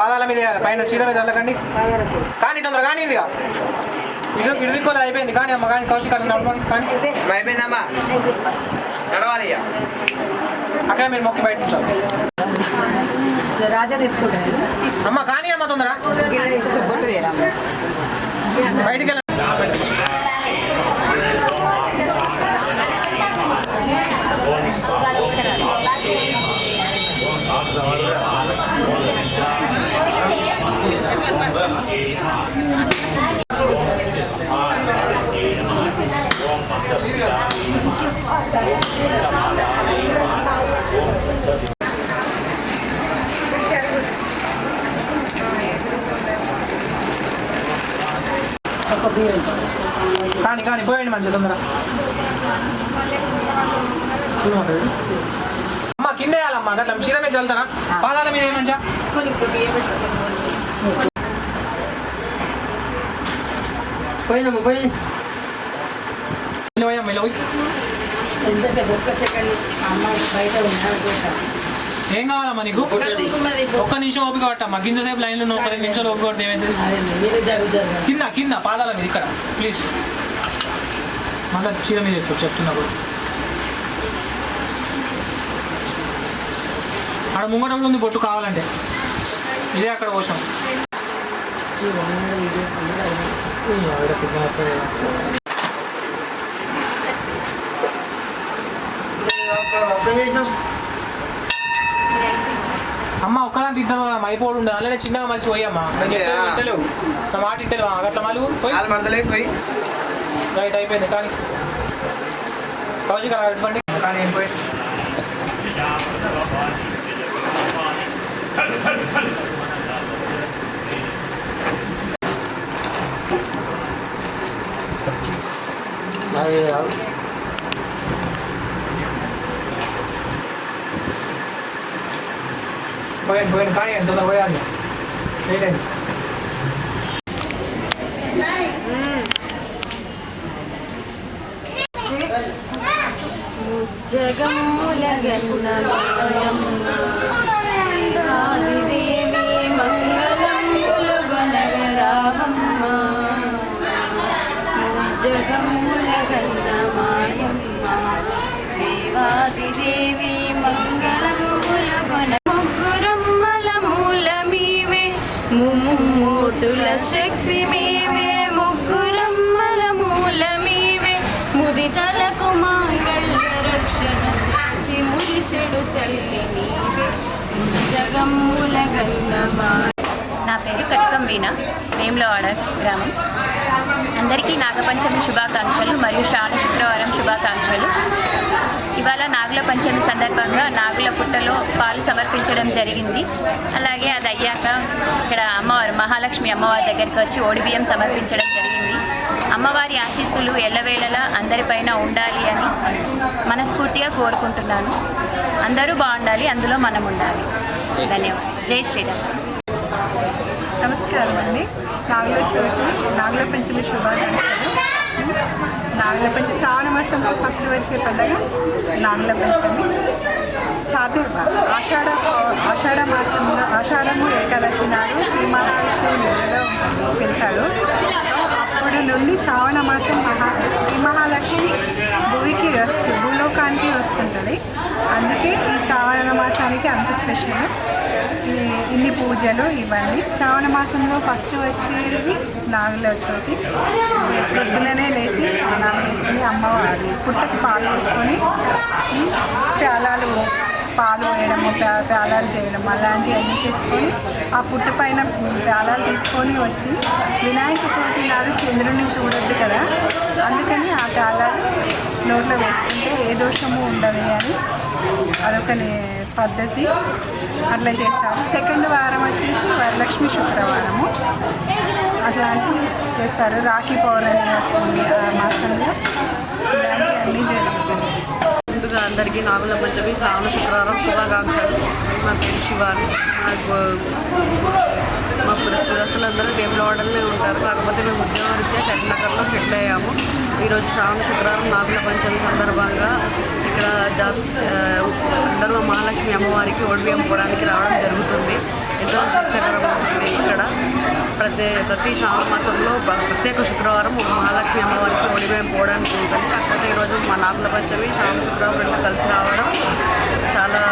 పాదాల మీద. పైన చీర మీద వెళ్ళకండి. కానీ తొందర కానీ ఇది దిక్కువది అయిపోయింది. కానీ అమ్మ కానీ కౌశిక్ అక్కడ నడవండి కానీ అయిపోయిందమ్మా. నడవాలి ఇక. అక్కడ మీరు మొక్కి బయట రాజా తెచ్చుకుంటాను అమ్మ కానీ అమ్మ తొందర బయటికి కానీ కానీ పోయండి మంచి తొందర. అమ్మ కింద వేయాలమ్మా గట్ల చీర మీద చల్లుతారా పాదాల మీద ఏమంచా పోయినమ్మా పోయి. పోయమ్మ ఇలా పోయి ఎంతసేపు ఒక్క సెకండ్ అమ్మాయి బయట ఉన్నాడు ఏం కావాలమ్మా నీకు ఒక్క నిమిషం ఓపిక పట్టమ్మా కింద సేపు లైన్లో ఒక రెండు నిమిషాలు ఓపిక పడితే జరుగు కింద కింద పాదాల మీద ఇక్కడ ప్లీజ్ మళ్ళీ చీర మీద వేస్తావు చెప్తున్నప్పుడు ఆడ ముంగట కూడా ఉంది బొట్టు కావాలంటే ఇదే అక్కడ పోసినాం ఈ ఆవిడ సిగ్నల్ వస్తుంది కదా. అమ్మ ఒక్కదాంటి ఇద్దరు అయిపోడు అలానే చిన్నగా మలిసి పోయమ్మా? వింటలేవు నా మాట ఇంటలేవు అట్లా మళ్ళీ పోయి. పోయి. రైట్ అయిపోయింది. కానీ కౌశిక్ అలా ఇవ్వండి. కానీ ఏం పోయి పోయండి పోయండి కానీ ఎంత పోయాలి లేదండి దేవాదిదేవి తుల శక్తి మీవే ముగ్గురమ్మల మూలమీవే. ముదితలకు మాంగళ్య రక్షణ చేసి మురిసెడు తల్లి నీవే. జగమ్ముల గన్నమా నా పేరు కట్కం వీణ వేములవాడ గ్రామం. అందరికీ నాగపంచమి శుభాకాంక్షలు మరియు శ్రావణ శుక్రవారం శుభాకాంక్షలు ఇవాళ నాగుల పంచమి సందర్భంగా నాగుల పుట్టలో పాలు సమర్పించడం జరిగింది. అలాగే అది అయ్యాక ఇక్కడ అమ్మవారు మహాలక్ష్మి అమ్మవారి దగ్గరికి వచ్చి ఓడిబియ్యం సమర్పించడం జరిగింది. అమ్మవారి ఆశీస్సులు ఎల్లవేళలా అందరిపైన ఉండాలి అని మనస్ఫూర్తిగా కోరుకుంటున్నాను. అందరూ బాగుండాలి అందులో మనం ఉండాలి. ధన్యవాదాలు. జై శ్రీరామ్. నమస్కారం అండి. నాగుల చవితి నాగుల పంచమి శుభాకాంక్షలు. నాగుల పంచ శ్రావణ మాసంలో ఫస్ట్ వచ్చే పండుగ నాగుల పంచమి చాతుర్మ ఆషాఢ ఆషాఢ మాసంలో ఆషాఢము ఏకాదశి నాడు శ్రీ మహావిష్ణువు నిద్రలో వెళ్తాడు అప్పటి నుండి శ్రావణ మాసం మహా శ్రీ మహాలక్ష్మి భూమికి వస్తుంది భూలోకానికి వస్తుంటుంది. అందుకే ఈ శ్రావణ మాసానికి అంత స్పెషల్. ఈ- ఇన్ని పూజలు ఇవన్నీ. శ్రావణ మాసంలో ఫస్ట్ వచ్చేది నాగుల చవితి పొద్దుననే లేచి స్నానాలు వేసుకొని అమ్మవారి పుట్టకి పాలు వేసుకొని ఉమ్, ప్యాలాలు పాలు వేయడము ప్యా- ప్యాలాలు చేయడం అలాంటివన్నీ చేసుకొని ఆ పుట్టు పైన ప్యాలాలు తీసుకొని వచ్చి వినాయక చవితి నాడు చంద్రుడిని చూడొద్దు కదా. నోట్లో వేసుకుంటే ఏ దోషము ఉండదు అని అదొక పద్ధతి. అట్లా చేస్తారు. సెకండ్ వారం వచ్చేసి వరలక్ష్మి శుక్రవారము. అట్లాంటివి చేస్తారు. రాఖీ పౌర్ణమి వస్తుంది ఆ మాసంలో. ఇలాంటివన్నీ జరుగుతుంది ముందుగా అందరికీ నాగుల పంచమి శ్రావణ శుక్రవారం శుభాకాంక్షలు. మా పేరు శివాని నాకు మా పురస్తులందరూ వేములవాడలనే ఉంటారు. కాకపోతే మేము ఉద్యోగం అయితే కరీంనగర్లో సెటిల్ అయ్యాము. ఈరోజు శ్రావణ శుక్రవారం నాగుల పంచమి సందర్భంగా ఇక్కడ అందరూ మహాలక్ష్మి అమ్మవారికి ఒడిబియ్యం పోవడానికి రావడం జరుగుతుంది. ఎంతో సంతోషకరంగా ఉంటుంది ఇక్కడ. ప్రతి ప్రతి శ్రావణ మాసంలో ప్రత్యేక శుక్రవారం మహాలక్ష్మి అమ్మవారికి ఒడిమేం పోవడానికి ఉంటుంది. కాకపోతే ఈరోజు మా నాగుల పంచమి శ్రావణ శుక్రవారం కలిసి రావడం చాలా